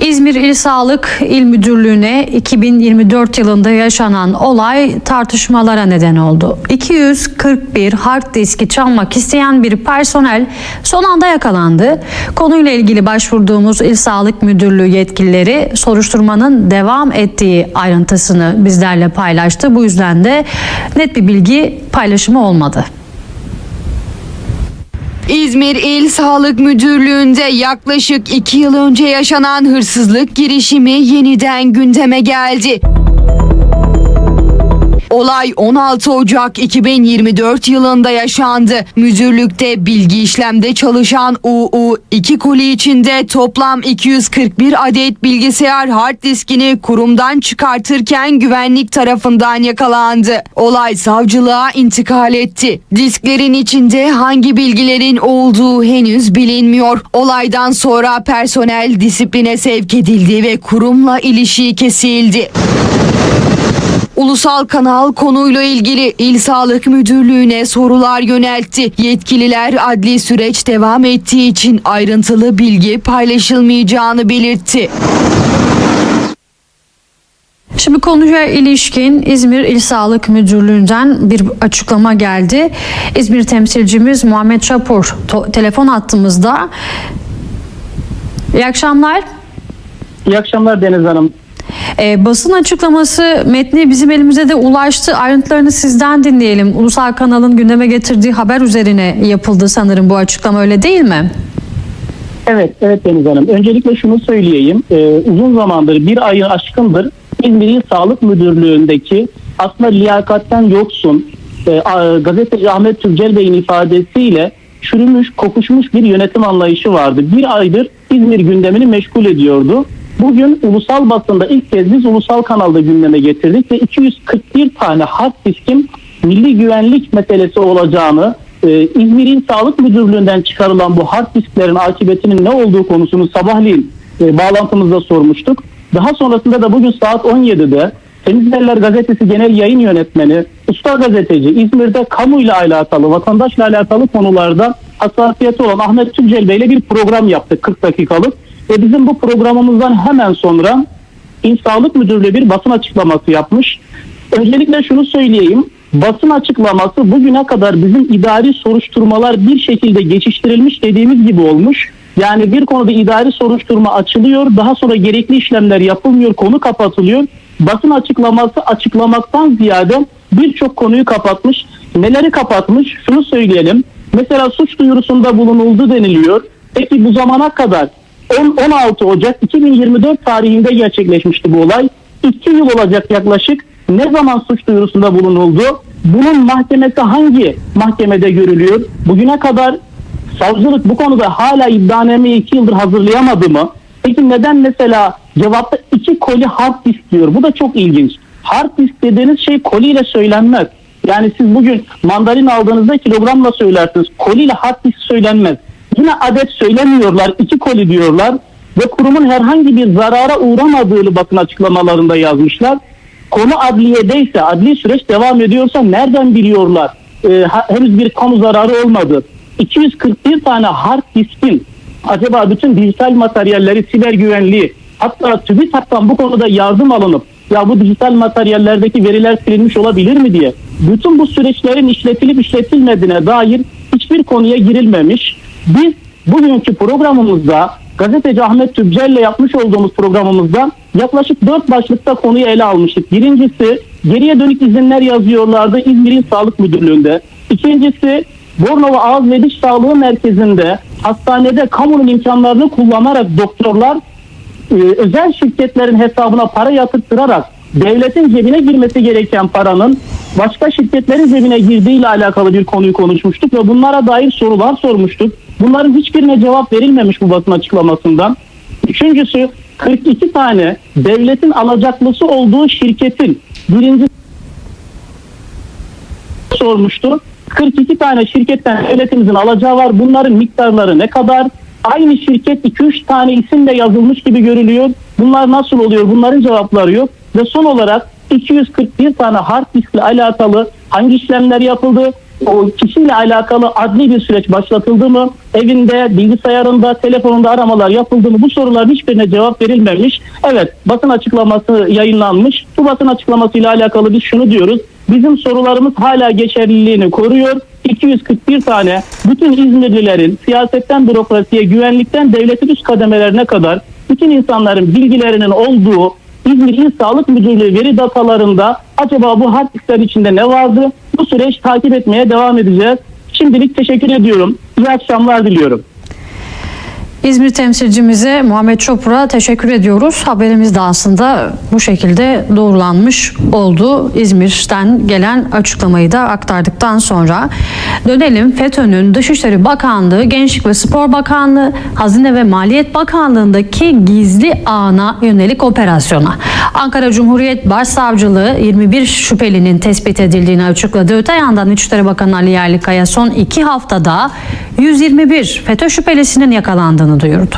İzmir İl Sağlık İl Müdürlüğü'ne 2024 yılında yaşanan olay tartışmalara neden oldu. 241 hard diski çalmak isteyen bir personel son anda yakalandı. Konuyla ilgili başvurduğumuz İl Sağlık Müdürlüğü yetkilileri soruşturmanın devam ettiği ayrıntısını bizlerle paylaştı. Bu yüzden de net bir bilgi paylaşımı olmadı. İzmir İl Sağlık Müdürlüğü'nde yaklaşık iki yıl önce yaşanan hırsızlık girişimi yeniden gündeme geldi. Olay 16 Ocak 2024 yılında yaşandı. Müdürlükte bilgi işlemde çalışan UU 2 koli içinde toplam 241 adet bilgisayar hard diskini kurumdan çıkartırken güvenlik tarafından yakalandı. Olay savcılığa intikal etti. Disklerin içinde hangi bilgilerin olduğu henüz bilinmiyor. Olaydan sonra personel disipline sevk edildi ve kurumla ilişiği kesildi. Ulusal kanal konuyla ilgili İl Sağlık Müdürlüğü'ne sorular yöneltti. Yetkililer adli süreç devam ettiği için ayrıntılı bilgi paylaşılmayacağını belirtti. Şimdi konuya ilişkin İzmir İl Sağlık Müdürlüğü'nden bir açıklama geldi. İzmir temsilcimiz Muhammed Çapur to- telefon attığımızda. İyi akşamlar. İyi akşamlar Deniz Hanım. Ee, basın açıklaması metni bizim elimize de ulaştı. Ayrıntılarını sizden dinleyelim. Ulusal kanalın gündeme getirdiği haber üzerine yapıldı sanırım bu açıklama öyle değil mi? Evet, evet Deniz Hanım. Öncelikle şunu söyleyeyim. Ee, uzun zamandır, bir ayı aşkındır İzmir Sağlık Müdürlüğü'ndeki aslında liyakatten yoksun e, a- gazeteci Ahmet Türcel Bey'in ifadesiyle çürümüş, kokuşmuş bir yönetim anlayışı vardı. Bir aydır İzmir gündemini meşgul ediyordu. Bugün ulusal basında ilk kez biz ulusal kanalda gündeme getirdik ve 241 tane hard diskin milli güvenlik meselesi olacağını, e, İzmir Sağlık Müdürlüğü'nden çıkarılan bu hard disklerin akıbetinin ne olduğu konusunu sabahleyin e, bağlantımızda sormuştuk. Daha sonrasında da bugün saat 17'de Temiz Eller Gazetesi Genel Yayın Yönetmeni, usta gazeteci İzmir'de kamuyla alakalı, vatandaşla alakalı konularda hassasiyeti olan Ahmet Tüccel Bey ile bir program yaptık 40 dakikalık. Ve bizim bu programımızdan hemen sonra İl Müdürlüğü bir basın açıklaması yapmış. Öncelikle şunu söyleyeyim. Basın açıklaması bugüne kadar bizim idari soruşturmalar bir şekilde geçiştirilmiş dediğimiz gibi olmuş. Yani bir konuda idari soruşturma açılıyor, daha sonra gerekli işlemler yapılmıyor, konu kapatılıyor. Basın açıklaması açıklamaktan ziyade birçok konuyu kapatmış. Neleri kapatmış? Şunu söyleyelim. Mesela suç duyurusunda bulunuldu deniliyor. Peki bu zamana kadar 10 16 Ocak 2024 tarihinde gerçekleşmişti bu olay. 2 yıl olacak yaklaşık. Ne zaman suç duyurusunda bulunuldu? Bunun mahkemesi hangi mahkemede görülüyor? Bugüne kadar savcılık bu konuda hala iddianameyi 2 yıldır hazırlayamadı mı? Peki neden mesela cevapta iki koli hard disk diyor? Bu da çok ilginç. Hard disk dediğiniz şey koliyle söylenmez. Yani siz bugün mandalin aldığınızda kilogramla söylersiniz. Koliyle hard disk söylenmez. Yine adet söylemiyorlar. iki koli diyorlar. Ve kurumun herhangi bir zarara uğramadığını basın açıklamalarında yazmışlar. Konu adliyedeyse, adli süreç devam ediyorsa nereden biliyorlar? Ee, henüz bir kamu zararı olmadı. 241 tane hard diskin acaba bütün dijital materyalleri, siber güvenliği hatta TÜBİTAK'tan bu konuda yardım alınıp ya bu dijital materyallerdeki veriler silinmiş olabilir mi diye bütün bu süreçlerin işletilip işletilmediğine dair hiçbir konuya girilmemiş. Biz bugünkü programımızda gazeteci Ahmet ile yapmış olduğumuz programımızda yaklaşık dört başlıkta konuyu ele almıştık. Birincisi geriye dönük izinler yazıyorlardı İzmir'in Sağlık Müdürlüğü'nde. İkincisi Bornova Ağız ve Diş Sağlığı Merkezi'nde hastanede kamunun imkanlarını kullanarak doktorlar e, özel şirketlerin hesabına para yatırttırarak devletin cebine girmesi gereken paranın başka şirketlerin cebine girdiğiyle alakalı bir konuyu konuşmuştuk ve bunlara dair sorular sormuştuk. Bunların hiçbirine cevap verilmemiş bu basın açıklamasından. Üçüncüsü 42 tane devletin alacaklısı olduğu şirketin birinci sormuştu. 42 tane şirketten devletimizin alacağı var. Bunların miktarları ne kadar? Aynı şirket 2-3 tane isimle yazılmış gibi görülüyor. Bunlar nasıl oluyor? Bunların cevapları yok. Ve son olarak 241 tane hard diskle alakalı hangi işlemler yapıldı? O kişiyle alakalı adli bir süreç başlatıldı mı? Evinde, bilgisayarında, telefonunda aramalar yapıldı mı? Bu soruların hiçbirine cevap verilmemiş. Evet, basın açıklaması yayınlanmış. Bu basın açıklamasıyla alakalı biz şunu diyoruz. Bizim sorularımız hala geçerliliğini koruyor. 241 tane bütün İzmirlilerin siyasetten bürokrasiye, güvenlikten devletin üst kademelerine kadar bütün insanların bilgilerinin olduğu İzmir İl Sağlık Müdürlüğü veri datalarında acaba bu hard içinde ne vardı? Bu süreç takip etmeye devam edeceğiz. Şimdilik teşekkür ediyorum. İyi akşamlar diliyorum. İzmir temsilcimize Muhammed Çopur'a teşekkür ediyoruz. Haberimiz de aslında bu şekilde doğrulanmış oldu. İzmir'den gelen açıklamayı da aktardıktan sonra dönelim FETÖ'nün Dışişleri Bakanlığı, Gençlik ve Spor Bakanlığı, Hazine ve Maliyet Bakanlığı'ndaki gizli ağına yönelik operasyona. Ankara Cumhuriyet Başsavcılığı 21 şüphelinin tespit edildiğini açıkladı. Öte yandan İçişleri Bakanı Ali Yerlikaya son iki haftada 121 FETÖ şüphelisinin yakalandığını duyurdu.